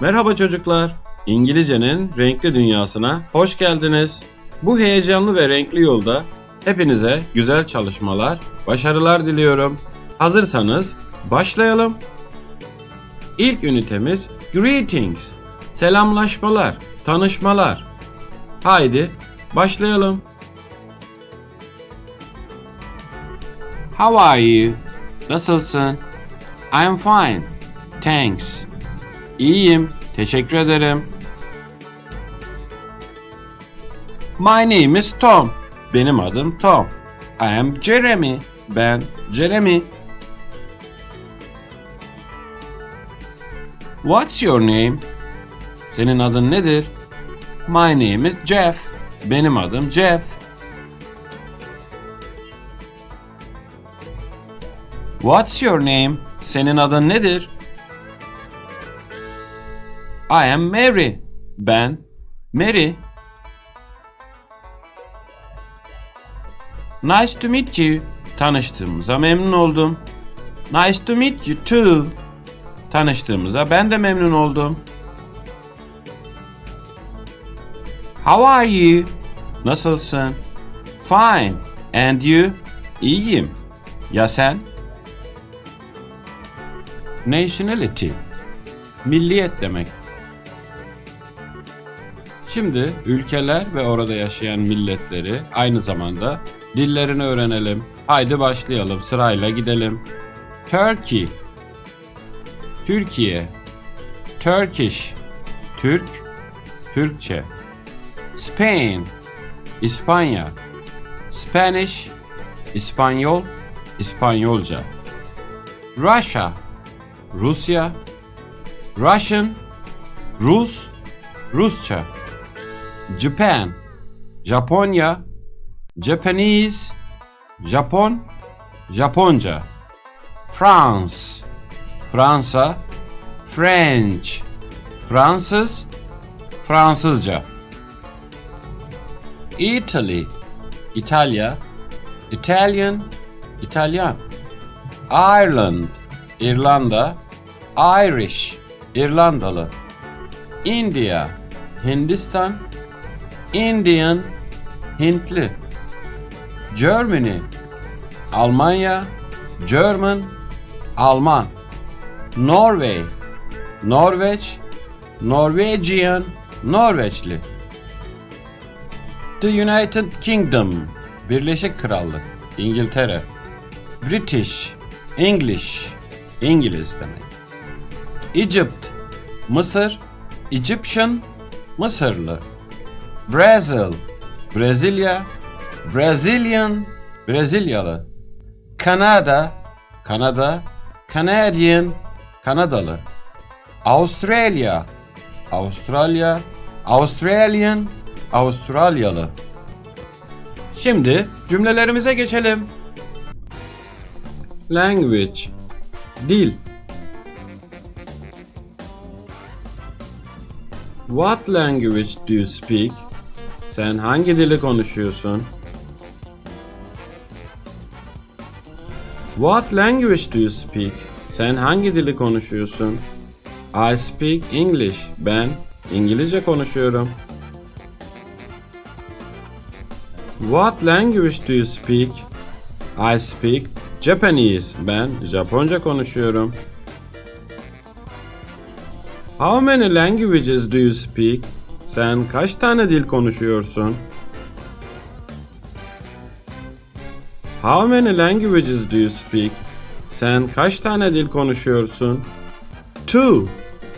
Merhaba çocuklar. İngilizcenin renkli dünyasına hoş geldiniz. Bu heyecanlı ve renkli yolda hepinize güzel çalışmalar, başarılar diliyorum. Hazırsanız başlayalım. İlk ünitemiz greetings. Selamlaşmalar, tanışmalar. Haydi başlayalım. How are you? Nasılsın? I'm fine. Thanks. İyiyim. Teşekkür ederim. My name is Tom. Benim adım Tom. I am Jeremy. Ben Jeremy. What's your name? Senin adın nedir? My name is Jeff. Benim adım Jeff. What's your name? Senin adın nedir? I am Mary. Ben Mary. Nice to meet you. Tanıştığımıza memnun oldum. Nice to meet you too. Tanıştığımıza ben de memnun oldum. How are you? Nasılsın? Fine. And you? İyiyim. Ya sen? Nationality. Milliyet demek. Şimdi ülkeler ve orada yaşayan milletleri aynı zamanda dillerini öğrenelim. Haydi başlayalım sırayla gidelim. Turkey. Türkiye. Turkish. Türk. Türkçe. Spain. İspanya. Spanish. İspanyol. İspanyolca. Russia. Rusya. Russian. Rus. Rusça Japan. Japonya. Japanese. Japon. Japonca. France. Fransa. French. Fransız. Fransızca. Italy. İtalya. Italian. İtalyan. Ireland. İrlanda. Irish. İrlandalı. India. Hindistan Indian Hintli Germany Almanya German Alman Norway Norveç Norwegian Norveçli. The United Kingdom Birleşik Krallık İngiltere. British English İngiliz demek. Egypt Mısır Egyptian Mısırlı Brazil. Brezilya. Brazilian. Brezilyalı. Kanada. Kanada. Canadian. Kanadalı. Australia. Avustralya Australian. Avustralyalı Şimdi cümlelerimize geçelim. Language. Dil. What language do you speak? Sen hangi dili konuşuyorsun? What language do you speak? Sen hangi dili konuşuyorsun? I speak English. Ben İngilizce konuşuyorum. What language do you speak? I speak Japanese. Ben Japonca konuşuyorum. How many languages do you speak? Sen kaç tane dil konuşuyorsun? How many languages do you speak? Sen kaç tane dil konuşuyorsun? Two.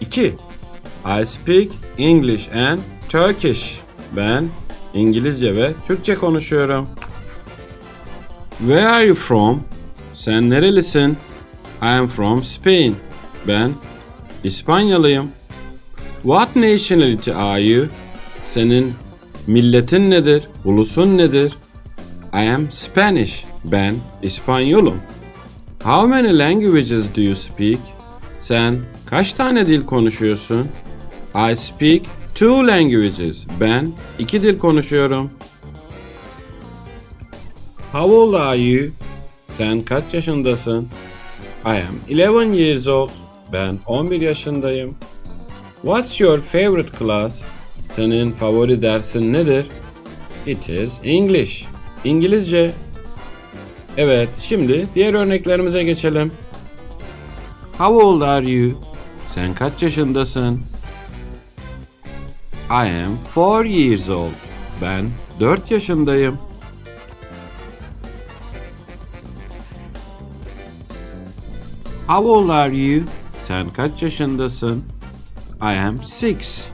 İki. I speak English and Turkish. Ben İngilizce ve Türkçe konuşuyorum. Where are you from? Sen nerelisin? I am from Spain. Ben İspanyalıyım. What nationality are you? Senin milletin nedir? Ulusun nedir? I am Spanish. Ben İspanyolum. How many languages do you speak? Sen kaç tane dil konuşuyorsun? I speak two languages. Ben iki dil konuşuyorum. How old are you? Sen kaç yaşındasın? I am 11 years old. Ben 11 yaşındayım. What's your favorite class? Senin favori dersin nedir? It is English. İngilizce. Evet, şimdi diğer örneklerimize geçelim. How old are you? Sen kaç yaşındasın? I am four years old. Ben 4 yaşındayım. How old are you? Sen kaç yaşındasın? I am six.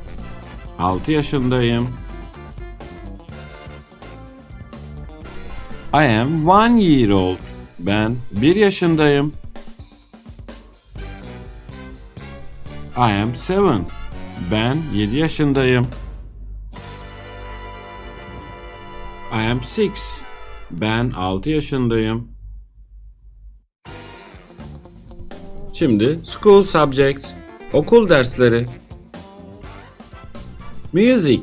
6 yaşındayım. I am one year old. Ben 1 yaşındayım. I am seven. Ben 7 yaşındayım. I am six. Ben 6 yaşındayım. Şimdi school subjects, okul dersleri. Music,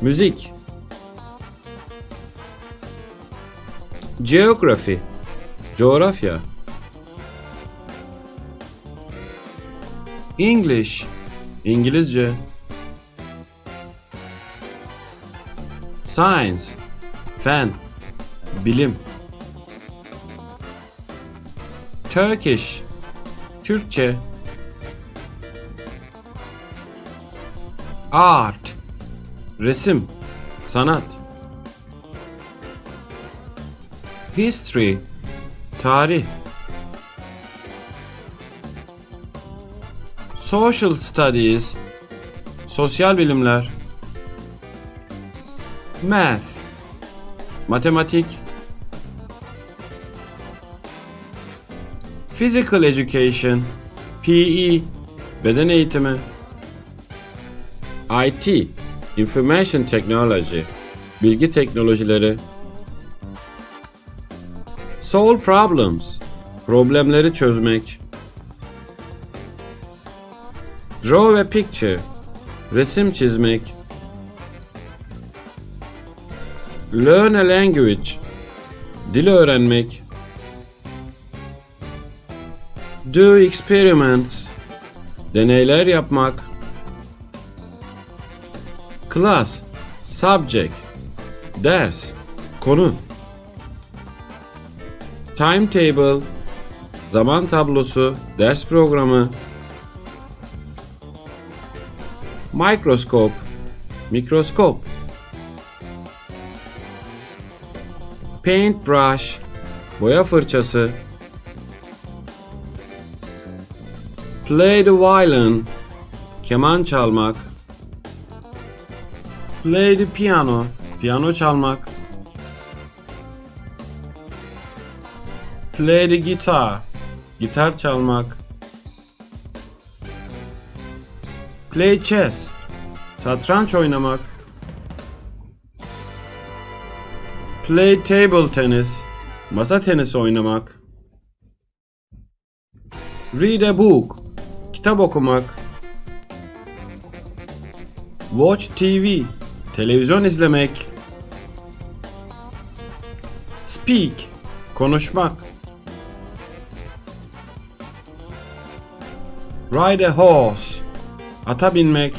müzik. Geography, coğrafya. English, İngilizce. Science, fen, bilim. Turkish, Türkçe. Art, resim, sanat. History, tarih. Social studies, sosyal bilimler. Math, matematik. Physical education, PE, beden eğitimi. IT, information technology, bilgi teknolojileri. Solve problems, problemleri çözmek. Draw a picture, resim çizmek. Learn a language, dil öğrenmek. Do experiments, deneyler yapmak. Class, subject, ders, konu. Timetable, zaman tablosu, ders programı. Microscope, mikroskop. Paintbrush, boya fırçası. Play the violin, keman çalmak. Play the piano, piyano çalmak. Play the guitar, gitar çalmak. Play chess, satranç oynamak. Play table tennis, masa tenisi oynamak. Read a book, kitap okumak. Watch TV, televizyon izlemek. Speak, konuşmak. Ride a horse, ata binmek.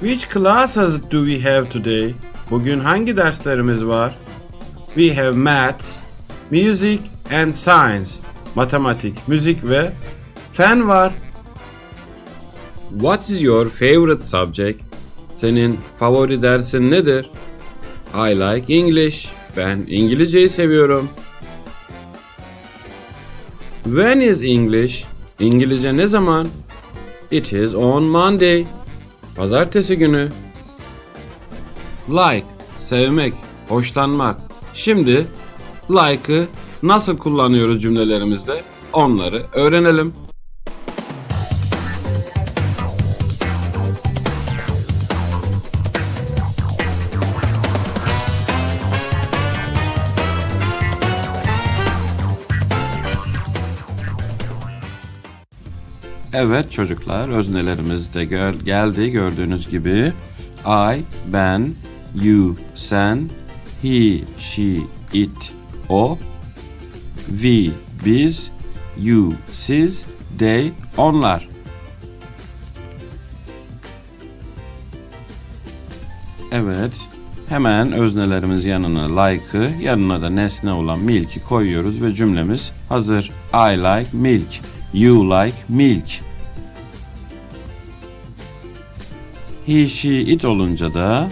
Which classes do we have today? Bugün hangi derslerimiz var? We have maths, music and science. Matematik, müzik ve fen var. What is your favorite subject? Senin favori dersin nedir? I like English. Ben İngilizceyi seviyorum. When is English? İngilizce ne zaman? It is on Monday. Pazartesi günü. Like, sevmek, hoşlanmak. Şimdi like'ı nasıl kullanıyoruz cümlelerimizde? Onları öğrenelim. Evet çocuklar öznelerimiz de gel- geldi gördüğünüz gibi. I, ben, you, sen, he, she, it, o, we, biz, you, siz, they, onlar. Evet. Hemen öznelerimiz yanına like'ı, yanına da nesne olan milk'i koyuyoruz ve cümlemiz hazır. I like milk. You like milk. He, she, it olunca da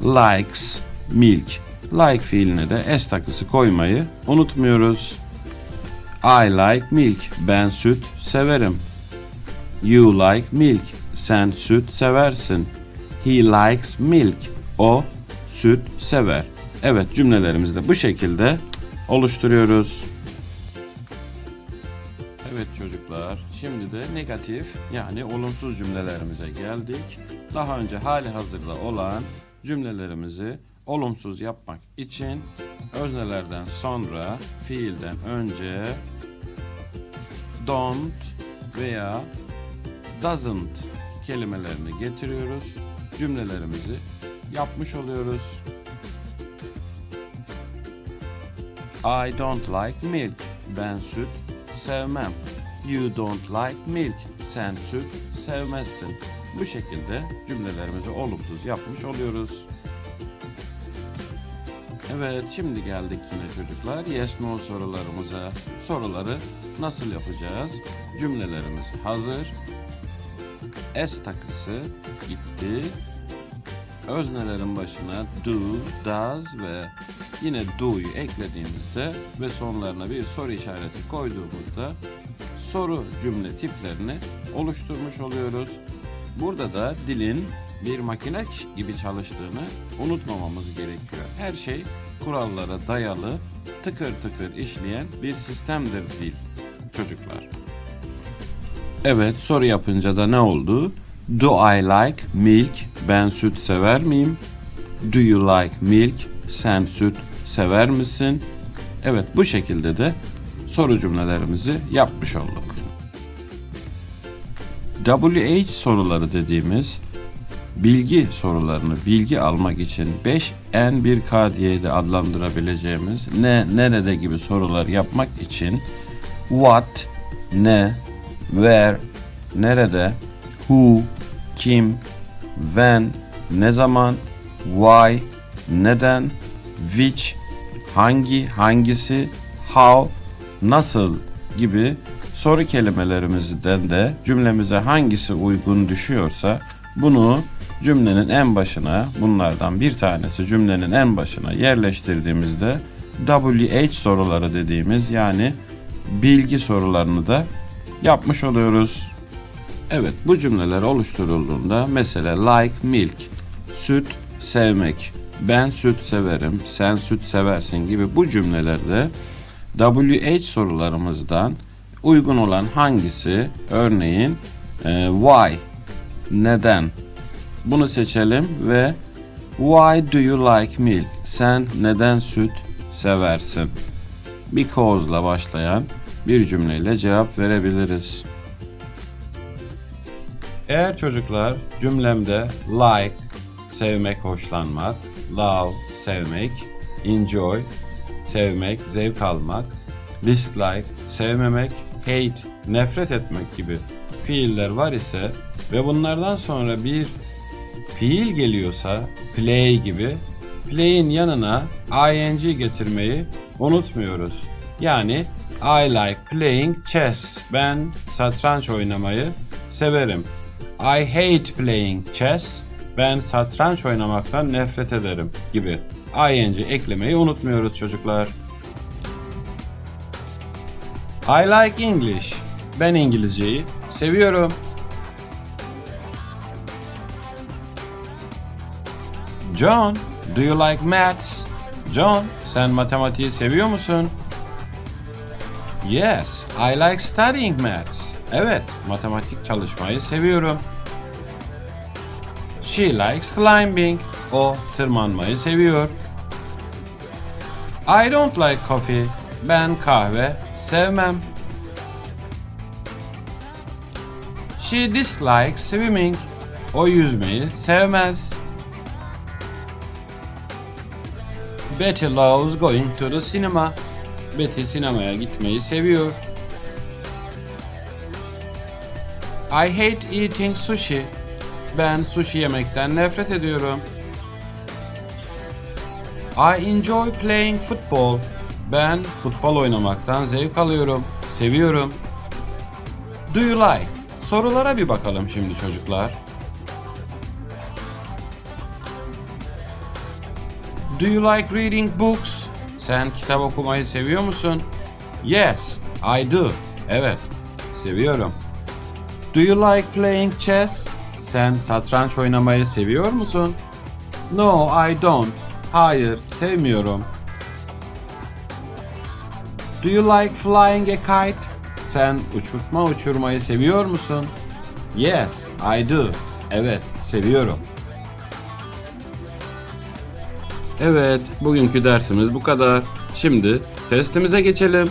likes milk. Like fiiline de s takısı koymayı unutmuyoruz. I like milk. Ben süt severim. You like milk. Sen süt seversin. He likes milk. O süt sever. Evet cümlelerimizi de bu şekilde oluşturuyoruz. Çocuklar, şimdi de negatif yani olumsuz cümlelerimize geldik. Daha önce hali hazırda olan cümlelerimizi olumsuz yapmak için öznelerden sonra fiilden önce don't veya doesn't kelimelerini getiriyoruz. Cümlelerimizi yapmış oluyoruz. I don't like milk. Ben süt sevmem. You don't like milk. Sen süt sevmezsin. Bu şekilde cümlelerimizi olumsuz yapmış oluyoruz. Evet, şimdi geldik yine çocuklar yes no sorularımıza. Soruları nasıl yapacağız? Cümlelerimiz hazır. S takısı gitti. Öznelerin başına do, does ve yine do'yu eklediğimizde ve sonlarına bir soru işareti koyduğumuzda soru cümle tiplerini oluşturmuş oluyoruz. Burada da dilin bir makine gibi çalıştığını unutmamamız gerekiyor. Her şey kurallara dayalı, tıkır tıkır işleyen bir sistemdir dil çocuklar. Evet soru yapınca da ne oldu? Do I like milk? Ben süt sever miyim? Do you like milk? Sen süt sever misin? Evet bu şekilde de soru cümlelerimizi yapmış olduk. WH soruları dediğimiz bilgi sorularını bilgi almak için 5N1K diye de adlandırabileceğimiz ne, nerede gibi sorular yapmak için what, ne, where, nerede, who, kim, when, ne zaman, why, neden, which, hangi, hangisi, how, nasıl gibi soru kelimelerimizden de cümlemize hangisi uygun düşüyorsa bunu cümlenin en başına bunlardan bir tanesi cümlenin en başına yerleştirdiğimizde WH soruları dediğimiz yani bilgi sorularını da yapmış oluyoruz. Evet bu cümleler oluşturulduğunda mesela like milk, süt sevmek, ben süt severim, sen süt seversin gibi bu cümlelerde WH sorularımızdan uygun olan hangisi? Örneğin e, why, neden? Bunu seçelim ve why do you like milk? Sen neden süt seversin? Because'la başlayan bir cümleyle cevap verebiliriz. Eğer çocuklar cümlemde like, sevmek, hoşlanmak, love, sevmek, enjoy, sevmek, zevk almak, dislike, sevmemek, hate, nefret etmek gibi fiiller var ise ve bunlardan sonra bir fiil geliyorsa play gibi play'in yanına ing getirmeyi unutmuyoruz. Yani I like playing chess. Ben satranç oynamayı severim. I hate playing chess. Ben satranç oynamaktan nefret ederim gibi ing eklemeyi unutmuyoruz çocuklar. I like English. Ben İngilizceyi seviyorum. John, do you like maths? John, sen matematiği seviyor musun? Yes, I like studying maths. Evet, matematik çalışmayı seviyorum. She likes climbing. O tırmanmayı seviyor. I don't like coffee. Ben kahve sevmem. She dislikes swimming. O yüzmeyi sevmez. Betty loves going to the cinema. Betty sinemaya gitmeyi seviyor. I hate eating sushi. Ben sushi yemekten nefret ediyorum. I enjoy playing football. Ben futbol oynamaktan zevk alıyorum. Seviyorum. Do you like? Sorulara bir bakalım şimdi çocuklar. Do you like reading books? Sen kitap okumayı seviyor musun? Yes, I do. Evet, seviyorum. Do you like playing chess? Sen satranç oynamayı seviyor musun? No, I don't. Hayır, sevmiyorum. Do you like flying a kite? Sen uçurtma uçurmayı seviyor musun? Yes, I do. Evet, seviyorum. Evet, bugünkü dersimiz bu kadar. Şimdi testimize geçelim.